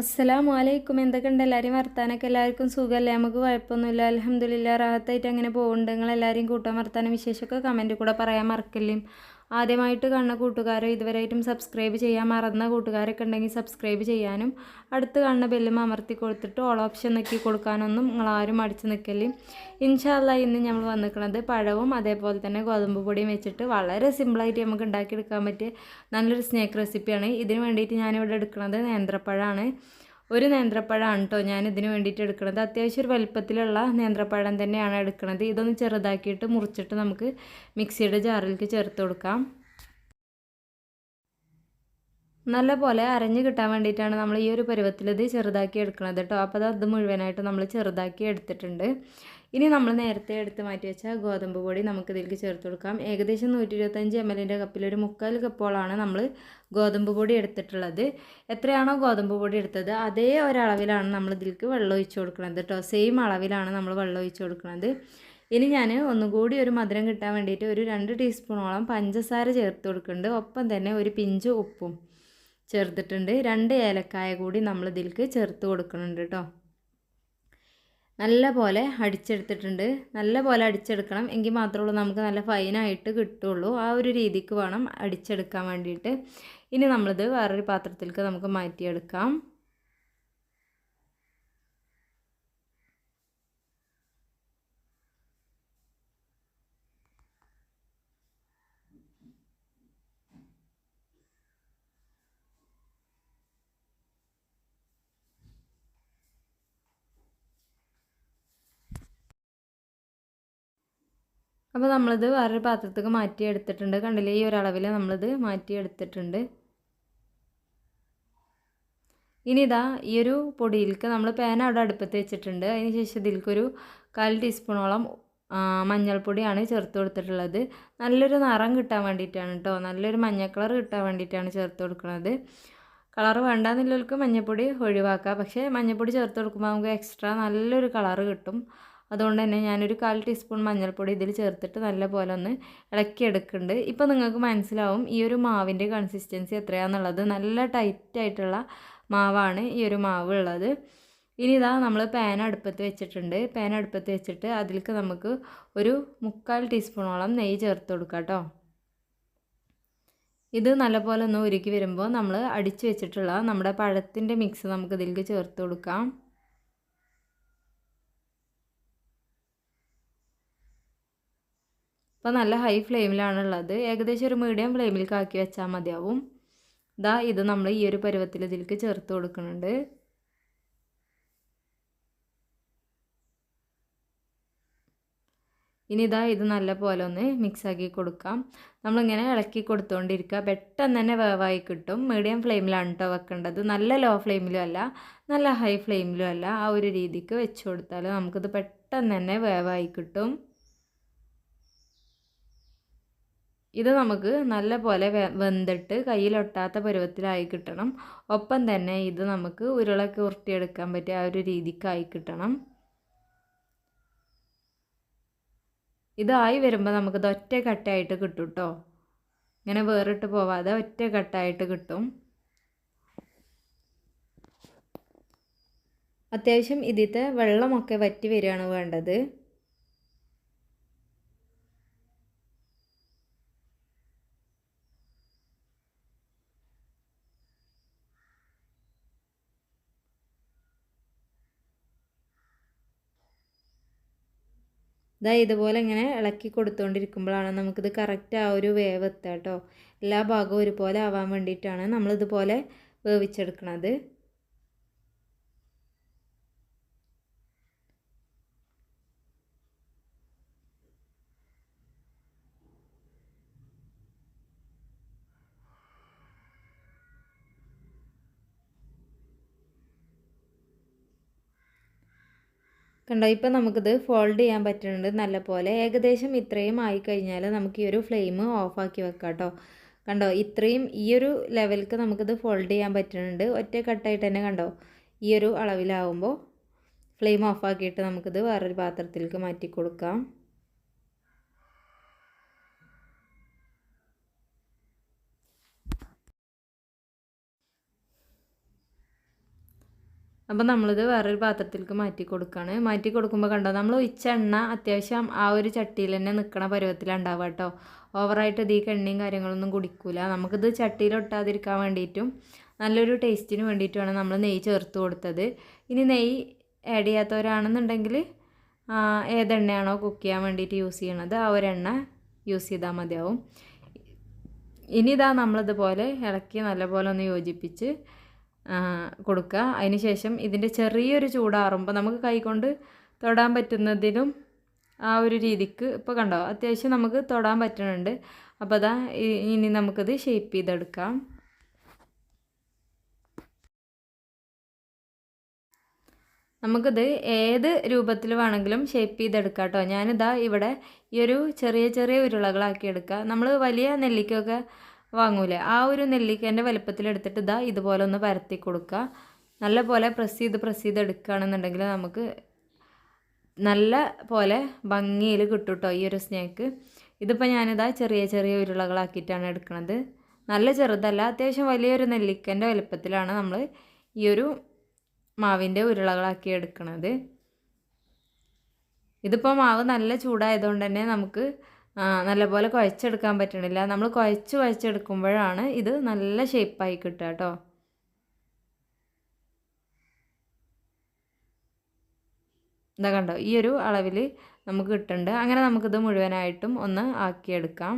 അസ്സലാമു അലൈക്കും എന്തൊക്കെയുണ്ട്? എല്ലാവരും വർത്താനൊക്കെ എല്ലാവർക്കും സുഖമല്ലേ? നമുക്ക് കുഴപ്പമൊന്നുമില്ല. അലഹമ്മദില്ല റാഹത്തായിട്ട് അങ്ങനെ പോകുന്നുണ്ട് നിങ്ങൾ എല്ലാവരെയും കൂട്ടാൻ വർത്താനം വിശേഷമൊക്കെ കമന്റ് കൂടെ പറയാൻ മറക്കല്ലേ. ആദ്യമായിട്ട് കാണുന്ന കൂട്ടുകാരോ ഇതുവരെയായിട്ടും സബ്സ്ക്രൈബ് ചെയ്യാൻ മറന്ന കൂട്ടുകാരൊക്കെ ഉണ്ടെങ്കിൽ സബ്സ്ക്രൈബ് ചെയ്യാനും അടുത്ത് കാണുന്ന ബെല്ലും അമർത്തി കൊടുത്തിട്ട് ഓൾ ഓപ്ഷൻ നോക്കി കൊടുക്കാനൊന്നും നിങ്ങൾ ആരും അടിച്ച് നിൽക്കല്ലേ ഇൻഷാല്ല ഇന്ന് നമ്മൾ വന്നിരിക്കുന്നത് പഴവും അതേപോലെ തന്നെ ഗോതമ്പ് പൊടിയും വെച്ചിട്ട് വളരെ സിമ്പിളായിട്ട് നമുക്ക് ഉണ്ടാക്കിയെടുക്കാൻ പറ്റിയ നല്ലൊരു സ്നേക്ക് റെസിപ്പിയാണ് ഇതിന് വേണ്ടിയിട്ട് ഞാനിവിടെ എടുക്കുന്നത് നേന്ത്രപ്പഴമാണ് ഒരു നേന്ത്രപ്പഴമാണ് കേട്ടോ ഞാൻ ഇതിന് വേണ്ടിയിട്ട് എടുക്കുന്നത് അത്യാവശ്യം ഒരു വലുപ്പത്തിലുള്ള നേന്ത്രപ്പഴം തന്നെയാണ് എടുക്കുന്നത് ഇതൊന്ന് ചെറുതാക്കിയിട്ട് മുറിച്ചിട്ട് നമുക്ക് മിക്സിയുടെ ജാറിലേക്ക് ചേർത്ത് കൊടുക്കാം. നല്ല പോലെ അരഞ്ഞ് കിട്ടാൻ വേണ്ടിയിട്ടാണ് നമ്മൾ ഈ ഒരു പരുവത്തിൽ ഇത് ചെറുതാക്കി എടുക്കുന്നത് കേട്ടോ അപ്പോൾ അത് മുഴുവനായിട്ട് നമ്മൾ ചെറുതാക്കി എടുത്തിട്ടുണ്ട്. ഇനി നമ്മൾ നേരത്തെ എടുത്ത് മാറ്റി വെച്ച ഗോതമ്പ് പൊടി നമുക്ക് ഇതിലേക്ക് ചേർത്ത് കൊടുക്കാം. ഏകദേശം നൂറ്റി ഇരുപത്തഞ്ച് എം എല്ലിന്റെ കപ്പിൽ ഒരു മുക്കാൽ കപ്പോളാണ് നമ്മൾ ഗോതമ്പ് പൊടി എടുത്തിട്ടുള്ളത്. എത്രയാണോ ഗോതമ്പ് പൊടി എടുത്തത് അതേ ഒരളവിലാണ് നമ്മൾ ഇതിലേക്ക് വെള്ളം ഒഴിച്ച് കൊടുക്കുന്നത് കേട്ടോ സെയിം അളവിലാണ് നമ്മൾ വെള്ളം ഒഴിച്ച് കൊടുക്കുന്നത് ഇനി ഞാൻ ഒന്നുകൂടി ഒരു മധുരം കിട്ടാൻ വേണ്ടിയിട്ട് ഒരു രണ്ട് ടീസ്പൂണോളം പഞ്ചസാര ചേർത്ത് കൊടുക്കുന്നുണ്ട്. ഒപ്പം തന്നെ ഒരു പിഞ്ച് ഉപ്പും ചേർത്തിട്ടുണ്ട്. രണ്ട് ഏലക്കായ കൂടി നമ്മൾ ഇതിലേക്ക് ചേർത്ത് കൊടുക്കുന്നുണ്ട് കേട്ടോ നല്ല പോലെ അടിച്ചെടുത്തിട്ടുണ്ട്. നല്ല പോലെ അടിച്ചെടുക്കണം എങ്കിൽ മാത്രമേ നമുക്ക് നല്ല ഫൈനായിട്ട് കിട്ടുള്ളൂ ആ ഒരു രീതിക്ക് വേണം അടിച്ചെടുക്കാൻ വേണ്ടിയിട്ട്. ഇനി നമ്മളിത് വേറൊരു പാത്രത്തിലേക്ക് നമുക്ക് മാറ്റിയെടുക്കാം. അപ്പോൾ നമ്മളിത് വേറൊരു പാത്രത്തേക്ക് മാറ്റി എടുത്തിട്ടുണ്ട് കണ്ടില്ലേ? ഈ ഒരളവിൽ നമ്മളിത് മാറ്റി എടുത്തിട്ടുണ്ട് ഇനി ഇതാ ഈ ഒരു പൊടിയിലേക്ക് നമ്മൾ പാൻ അവിടെ അടുപ്പത്ത് വെച്ചിട്ടുണ്ട്. അതിന് ശേഷം ഇതിലേക്കൊരു കാൽ ടീസ്പൂണോളം മഞ്ഞൾപ്പൊടിയാണ് ചേർത്ത് കൊടുത്തിട്ടുള്ളത്. നല്ലൊരു നിറം കിട്ടാൻ വേണ്ടിയിട്ടാണ് കേട്ടോ നല്ലൊരു മഞ്ഞ കളർ കിട്ടാൻ വേണ്ടിയിട്ടാണ് ചേർത്ത് കൊടുക്കുന്നത്. കളർ വേണ്ടാന്നുള്ളവർക്ക് മഞ്ഞൾപ്പൊടി ഒഴിവാക്കാം. പക്ഷേ മഞ്ഞൾപ്പൊടി ചേർത്ത് കൊടുക്കുമ്പോൾ നമുക്ക് എക്സ്ട്രാ നല്ലൊരു കളർ കിട്ടും. അതുകൊണ്ട് തന്നെ ഞാനൊരു കാൽ ടീസ്പൂൺ മഞ്ഞൾപ്പൊടി ഇതിൽ ചേർത്തിട്ട് നല്ല പോലെ ഒന്ന് ഇളക്കിയെടുക്കുന്നുണ്ട് ഇപ്പോൾ നിങ്ങൾക്ക് മനസ്സിലാവും ഈ ഒരു മാവിന്റെ കൺസിസ്റ്റൻസി എത്രയാണെന്നുള്ളത് നല്ല ടൈറ്റായിട്ടുള്ള മാവാണ് ഈ ഒരു മാവ് ഉള്ളത്. ഇനി ഇതാ നമ്മൾ പാൻ അടുപ്പത്ത് വെച്ചിട്ടുണ്ട്. പാൻ അടുപ്പത്ത് വെച്ചിട്ട് അതിലേക്ക് നമുക്ക് ഒരു മുക്കാൽ ടീസ്പൂണോളം നെയ്യ് ചേർത്ത് കൊടുക്കാം കേട്ടോ. ഇത് നല്ലപോലെ ഒന്ന് ഉരുക്കി വരുമ്പോൾ നമ്മൾ അടിച്ചു വെച്ചിട്ടുള്ള നമ്മുടെ പഴത്തിന്റെ മിക്സ് നമുക്ക് ഇതിലേക്ക് ചേർത്ത് കൊടുക്കാം. അപ്പോൾ നല്ല ഹൈ ഫ്ലെയിമിലാണുള്ളത് ഏകദേശം ഒരു മീഡിയം ഫ്ലെയിമിലേക്ക് ആക്കി വെച്ചാൽ മതിയാവും. ഇതാ ഇത് നമ്മൾ ഈ ഒരു പരുവത്തിൽ ഇതിലേക്ക് ചേർത്ത് കൊടുക്കുന്നുണ്ട്. ഇനി ഇതാ ഇത് നല്ല പോലെ ഒന്ന് മിക്സാക്കി കൊടുക്കാം. നമ്മളിങ്ങനെ ഇളക്കി കൊടുത്തുകൊണ്ടിരിക്കുക പെട്ടെന്ന് തന്നെ വേവായി കിട്ടും. മീഡിയം ഫ്ലെയിമിലാണ് കേട്ടോ വെക്കേണ്ടത്. നല്ല ലോ ഫ്ലെയിമിലും അല്ല നല്ല ഹൈ ഫ്ലെയിമിലും അല്ല. ആ ഒരു രീതിക്ക് വെച്ച് കൊടുത്താൽ നമുക്കിത് പെട്ടെന്ന് തന്നെ വേവായി കിട്ടും. ഇത് നമുക്ക് നല്ല പോലെ വെന്തിട്ട് കയ്യിലൊട്ടാത്ത പരുവത്തിലായി കിട്ടണം. ഒപ്പം തന്നെ ഇത് നമുക്ക് ഉരുളൊക്കെ ഉരുട്ടിയെടുക്കാൻ പറ്റിയ ആ ഒരു രീതിക്കായി കിട്ടണം. ഇതായി വരുമ്പോൾ നമുക്കിത് ഒറ്റ കട്ടയായിട്ട് കിട്ടും കേട്ടോ ഇങ്ങനെ വേറിട്ട് പോവാതെ ഒറ്റ കട്ടായിട്ട് കിട്ടും. അത്യാവശ്യം ഇതിത്തെ വെള്ളമൊക്കെ വറ്റി വരികയാണ് വേണ്ടത്. ഇതാ ഇതുപോലെ ഇങ്ങനെ ഇളക്കി കൊടുത്തുകൊണ്ടിരിക്കുമ്പോഴാണ് നമുക്കിത് കറക്റ്റ് ആ ഒരു വേവ് എത്തുക കേട്ടോ എല്ലാ ഭാഗവും ഒരുപോലെ ആവാൻ വേണ്ടിയിട്ടാണ് നമ്മളിതുപോലെ വേവിച്ചെടുക്കണത്. കണ്ടോ ഇപ്പം നമുക്കിത് ഫോൾഡ് ചെയ്യാൻ പറ്റുന്നുണ്ട് നല്ല പോലെ ഏകദേശം ഇത്രയും ആയി കഴിഞ്ഞാൽ നമുക്ക് ഈ ഒരു ഫ്ലെയിം ഓഫാക്കി വെക്കാം കേട്ടോ. കണ്ടോ ഇത്രയും ഈ ഒരു ലെവലിക്ക് നമുക്കിത് ഫോൾഡ് ചെയ്യാൻ പറ്റുന്നുണ്ട്. ഒറ്റ കട്ടായിട്ട് തന്നെ കണ്ടോ ഈ ഒരു അളവിലാവുമ്പോൾ ഫ്ലെയിം ഓഫാക്കിയിട്ട് നമുക്കിത് വേറൊരു പാത്രത്തിലേക്ക് മാറ്റി കൊടുക്കാം. അപ്പോൾ നമ്മളിത് വേറൊരു പാത്രത്തിലേക്ക് മാറ്റി കൊടുക്കുകയാണ് മാറ്റി കൊടുക്കുമ്പോൾ കണ്ടോ നമ്മൾ ഒഴിച്ച എണ്ണ അത്യാവശ്യം ആ ഒരു ചട്ടിയിൽ തന്നെ നിൽക്കണ പരുവത്തിലുണ്ടാവുക കേട്ടോ. ഓവറായിട്ട് ഇതിൽ എണ്ണയും കാര്യങ്ങളൊന്നും കുടിക്കൂല. നമുക്കിത് ചട്ടിയിലൊട്ടാതിരിക്കാൻ വേണ്ടിയിട്ടും നല്ലൊരു ടേസ്റ്റിന് വേണ്ടിയിട്ടുമാണ് നമ്മൾ നെയ്യ് ചേർത്ത് കൊടുത്തത്. ഇനി നെയ്യ് ആഡ് ചെയ്യാത്തവരാണെന്നുണ്ടെങ്കിൽ ഏതെണ്ണയാണോ കുക്ക് ചെയ്യാൻ വേണ്ടിയിട്ട് യൂസ് ചെയ്യണത് ആ ഒരു എണ്ണ യൂസ് ചെയ്താൽ മതിയാവും. ഇനി ഇതാ നമ്മളിതുപോലെ ഇളക്കി നല്ലപോലെ ഒന്ന് യോജിപ്പിച്ച് കൊടുക്കുക. അതിന് ശേഷം ഇതിന്റെ ചെറിയൊരു ചൂടാറുമ്പോൾ നമുക്ക് കൈകൊണ്ട് തൊടാൻ പറ്റുന്നതിലും ആ ഒരു രീതിക്ക് ഇപ്പോൾ കണ്ടോ? അത്യാവശ്യം നമുക്ക് തൊടാൻ പറ്റുന്നുണ്ട്. അപ്പോൾ അതാ ഇനി നമുക്കത് ഷേപ്പ് ചെയ്തെടുക്കാം. നമുക്കിത് ഏത് രൂപത്തിൽ വേണമെങ്കിലും ഷേപ്പ് ചെയ്തെടുക്കാം കേട്ടോ. ഞാനിതാ ഇവിടെ ഈ ഒരു ചെറിയ ചെറിയ ഉരുളകളാക്കി എടുക്കുക. നമ്മൾ വലിയ നെല്ലിക്കൊക്കെ വാങ്ങൂലേ. ആ ഒരു നെല്ലിക്കേന്റെ വലുപ്പത്തിലെടുത്തിട്ട് ഇതാ ഇതുപോലെ ഒന്ന് പരത്തി കൊടുക്കുക. നല്ല പോലെ പ്രസ് ചെയ്ത് പ്രസ് ചെയ്ത് എടുക്കുകയാണെന്നുണ്ടെങ്കിൽ നമുക്ക് നല്ല പോലെ ഭംഗിയിൽ കിട്ടും കേട്ടോ ഈ ഒരു സ്നേക്ക് ഇതിപ്പോൾ ഞാനിതാ ചെറിയ ചെറിയ ഉരുളകളാക്കിയിട്ടാണ് എടുക്കുന്നത് നല്ല ചെറുതല്ല അത്യാവശ്യം വലിയൊരു നെല്ലിക്കന്റെ വലുപ്പത്തിലാണ് നമ്മൾ ഈ ഒരു മാവിന്റെ ഉരുളകളാക്കി എടുക്കുന്നത് ഇതിപ്പോൾ മാവ് നല്ല ചൂടായതുകൊണ്ട് തന്നെ നമുക്ക് നല്ലപോലെ കുഴച്ചെടുക്കാൻ പറ്റണില്ല. നമ്മൾ കുഴച്ച് കുഴച്ചെടുക്കുമ്പോഴാണ് ഇത് നല്ല ഷേപ്പായി കിട്ടുക കേട്ടോ ഇതാ കണ്ടോ ഈ ഒരു അളവിൽ നമുക്ക് കിട്ടുന്നുണ്ട്. അങ്ങനെ നമുക്കിത് മുഴുവനായിട്ടും ഒന്ന് ആക്കിയെടുക്കാം.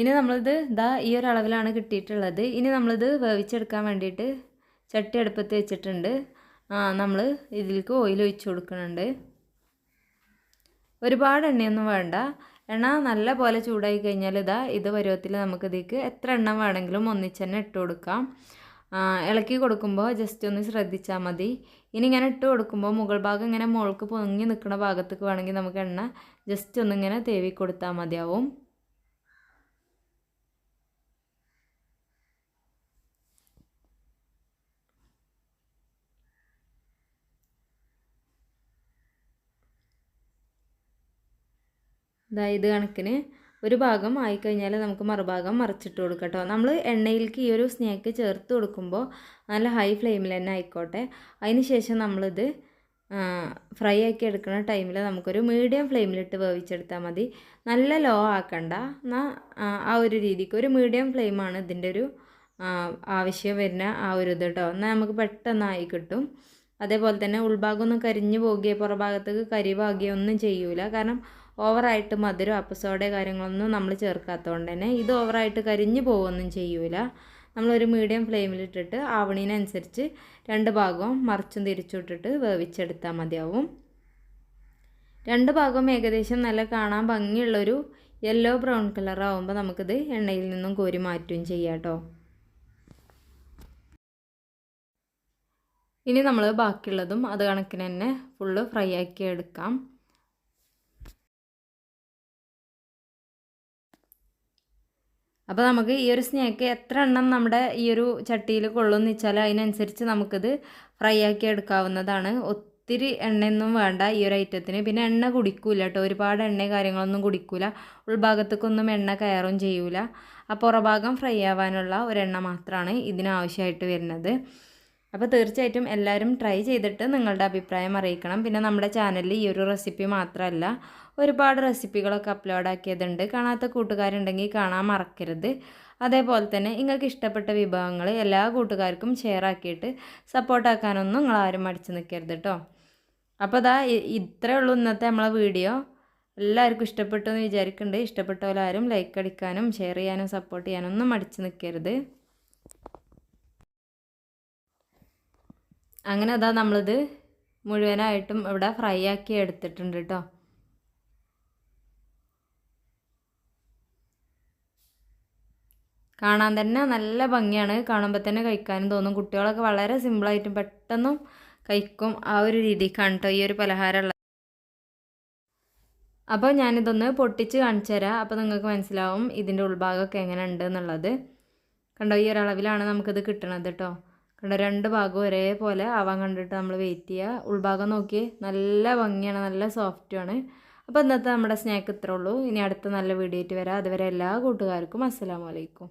ഇനി നമ്മളിത് ഇതാ ഈ ഒരു അളവിലാണ് കിട്ടിയിട്ടുള്ളത്. ഇനി നമ്മളിത് വേവിച്ചെടുക്കാൻ വേണ്ടിയിട്ട് ചട്ടി അടുപ്പത്ത് വെച്ചിട്ടുണ്ട്. നമ്മൾ ഇതിലേക്ക് ഓയിൽ ഒഴിച്ച് കൊടുക്കുന്നുണ്ട്. ഒരുപാട് എണ്ണയൊന്നും വേണ്ട. എണ്ണ നല്ല പോലെ ചൂടായി കഴിഞ്ഞാൽ ഇതാ ഇത് പരുവത്തിൽ നമുക്ക് ഇതിലേക്ക് എത്ര എണ്ണ വേണമെങ്കിലും ഒന്നിച്ച് തന്നെ ഇട്ട് കൊടുക്കാം. ഇളക്കി കൊടുക്കുമ്പോൾ ജസ്റ്റ് ഒന്ന് ശ്രദ്ധിച്ചാൽ മതി. ഇനി ഇങ്ങനെ ഇട്ട് കൊടുക്കുമ്പോൾ മുകൾ ഭാഗം ഇങ്ങനെ മുകൾക്ക് പൊങ്ങി നിൽക്കുന്ന ഭാഗത്തേക്ക് വേണമെങ്കിൽ നമുക്ക് എണ്ണ ജസ്റ്റ് ഒന്നിങ്ങനെ തേവി കൊടുത്താൽ മതിയാവും. അതായത് കണക്കിന് ഒരു ഭാഗം ആയിക്കഴിഞ്ഞാൽ നമുക്ക് മറുഭാഗം മറിച്ചിട്ട് കൊടുക്കാം കേട്ടോ നമ്മൾ എണ്ണയിലേക്ക് ഈ ഒരു സ്നേക്ക് ചേർത്ത് കൊടുക്കുമ്പോൾ നല്ല ഹൈ ഫ്ലെയിമിൽ തന്നെ ആയിക്കോട്ടെ. അതിന് ശേഷം നമ്മളിത് ഫ്രൈ ആക്കി എടുക്കുന്ന ടൈമിൽ നമുക്കൊരു മീഡിയം ഫ്ലെയിമിലിട്ട് വേവിച്ചെടുത്താൽ മതി. നല്ല ലോ ആക്കണ്ട. എന്നാൽ ആ ഒരു രീതിക്ക് ഒരു മീഡിയം ഫ്ലെയിമാണ് ഇതിന്റെ ഒരു ആവശ്യം വരുന്ന ആ ഒരു ഇത് കേട്ടോ എന്നാൽ നമുക്ക് പെട്ടെന്നായി കിട്ടും. അതേപോലെ തന്നെ ഉൾഭാഗമൊന്നും കരിഞ്ഞു പോകുകയോ പുറഭാഗത്തേക്ക് കരിവാകുകയോ ഒന്നും ചെയ്യൂല. കാരണം ഓവറായിട്ട് മധുരം അപ്പസോടെ കാര്യങ്ങളൊന്നും നമ്മൾ ചേർക്കാത്തതുകൊണ്ട് തന്നെ ഇത് ഓവറായിട്ട് കരിഞ്ഞു പോവുകയൊന്നും ചെയ്യൂല. നമ്മളൊരു മീഡിയം ഫ്ലെയിമിലിട്ടിട്ട് ആവണീനനുസരിച്ച് രണ്ട് ഭാഗവും മറിച്ചും തിരിച്ചുവിട്ടിട്ട് വേവിച്ചെടുത്താൽ മതിയാവും. രണ്ട് ഭാഗവും ഏകദേശം നല്ല കാണാൻ ഭംഗിയുള്ളൊരു യെല്ലോ ബ്രൗൺ കളർ ആവുമ്പോൾ നമുക്കിത് എണ്ണയിൽ നിന്നും കോരി മാറ്റുകയും ചെയ്യാം കേട്ടോ. ഇനി നമ്മൾ ബാക്കിയുള്ളതും അത് കണക്കിന് തന്നെ ഫുള്ള് ഫ്രൈ ആക്കി എടുക്കാം. അപ്പോൾ നമുക്ക് ഈ ഒരു സ്നേക്ക് എത്ര എണ്ണം നമ്മുടെ ഈ ഒരു ചട്ടിയിൽ കൊള്ളുമെന്ന് വെച്ചാൽ അതിനനുസരിച്ച് നമുക്കിത് ഫ്രൈ ആക്കി എടുക്കാവുന്നതാണ്. ഒത്തിരി എണ്ണയൊന്നും വേണ്ട ഈ ഒരു ഐറ്റത്തിന് പിന്നെ എണ്ണ കുടിക്കൂല കേട്ടോ. ഒരുപാട് എണ്ണ കാര്യങ്ങളൊന്നും കുടിക്കൂല. ഉൾഭാഗത്തേക്കൊന്നും എണ്ണ കയറും ചെയ്യൂല. ആ പുറഭാഗം ഫ്രൈ ആവാനുള്ള ഒരെണ്ണ മാത്രമാണ് ഇതിനാവശ്യമായിട്ട് വരുന്നത്. അപ്പോൾ തീർച്ചയായിട്ടും എല്ലാവരും ട്രൈ ചെയ്തിട്ട് നിങ്ങളുടെ അഭിപ്രായം അറിയിക്കണം. പിന്നെ നമ്മുടെ ചാനലിൽ ഈ ഒരു റെസിപ്പി മാത്രമല്ല ഒരുപാട് റെസിപ്പികളൊക്കെ അപ്ലോഡ് ആക്കിയതുണ്ട്. കാണാത്ത കൂട്ടുകാരുണ്ടെങ്കിൽ കാണാൻ മറക്കരുത്. അതേപോലെ തന്നെ നിങ്ങൾക്ക് ഇഷ്ടപ്പെട്ട വിഭവങ്ങൾ എല്ലാ കൂട്ടുകാർക്കും ഷെയർ ആക്കിയിട്ട് സപ്പോർട്ടാക്കാനൊന്നും നിങ്ങൾ ആരും മടിച്ച് നിൽക്കരുത് കേട്ടോ അപ്പോൾ അതാ ഇത്രയേ ഉള്ളൂ ഇന്നത്തെ നമ്മളെ വീഡിയോ എല്ലാവർക്കും ഇഷ്ടപ്പെട്ടു എന്ന് വിചാരിക്കുന്നുണ്ട് ഇഷ്ടപ്പെട്ടവരാരും ലൈക്ക് അടിക്കാനും ഷെയർ ചെയ്യാനും സപ്പോർട്ട് ചെയ്യാനും ഒന്നും മടിച്ച് നിൽക്കരുത് അങ്ങനെ അതാ നമ്മളിത് മുഴുവനായിട്ടും ഇവിടെ ഫ്രൈ ആക്കി എടുത്തിട്ടുണ്ട് കേട്ടോ കാണാൻ തന്നെ നല്ല ഭംഗിയാണ്. കാണുമ്പോൾ തന്നെ കഴിക്കാനും തോന്നും. കുട്ടികളൊക്കെ വളരെ സിമ്പിളായിട്ടും പെട്ടെന്നും കഴിക്കും ആ ഒരു രീതി കാണട്ടോ ഈ ഒരു പലഹാരമുള്ളത് അപ്പോൾ ഞാനിതൊന്ന് പൊട്ടിച്ച് കാണിച്ചു തരാം. അപ്പോൾ നിങ്ങൾക്ക് മനസ്സിലാവും ഇതിന്റെ ഉൾഭാഗമൊക്കെ എങ്ങനെ ഉണ്ട് എന്നുള്ളത്. കണ്ടോ ഈ ഒരളവിലാണ് നമുക്കിത് കിട്ടണത് കേട്ടോ കണ്ടോ രണ്ട് ഭാഗവും ഒരേപോലെ ആവാൻ കണ്ടിട്ട് നമ്മൾ വെയിറ്റ് ചെയ്യുക ഉൾഭാഗം നോക്കി നല്ല ഭംഗിയാണ് നല്ല സോഫ്റ്റുമാണ് അപ്പോൾ ഇന്നത്തെ നമ്മുടെ സ്നാക്ക് ഇത്രേ ഉള്ളൂ. ഇനി അടുത്ത നല്ല വീഡിയോ ആയിട്ട് വരാം. അതുവരെ എല്ലാ കൂട്ടുകാർക്കും അസ്സലാമു അലൈക്കും.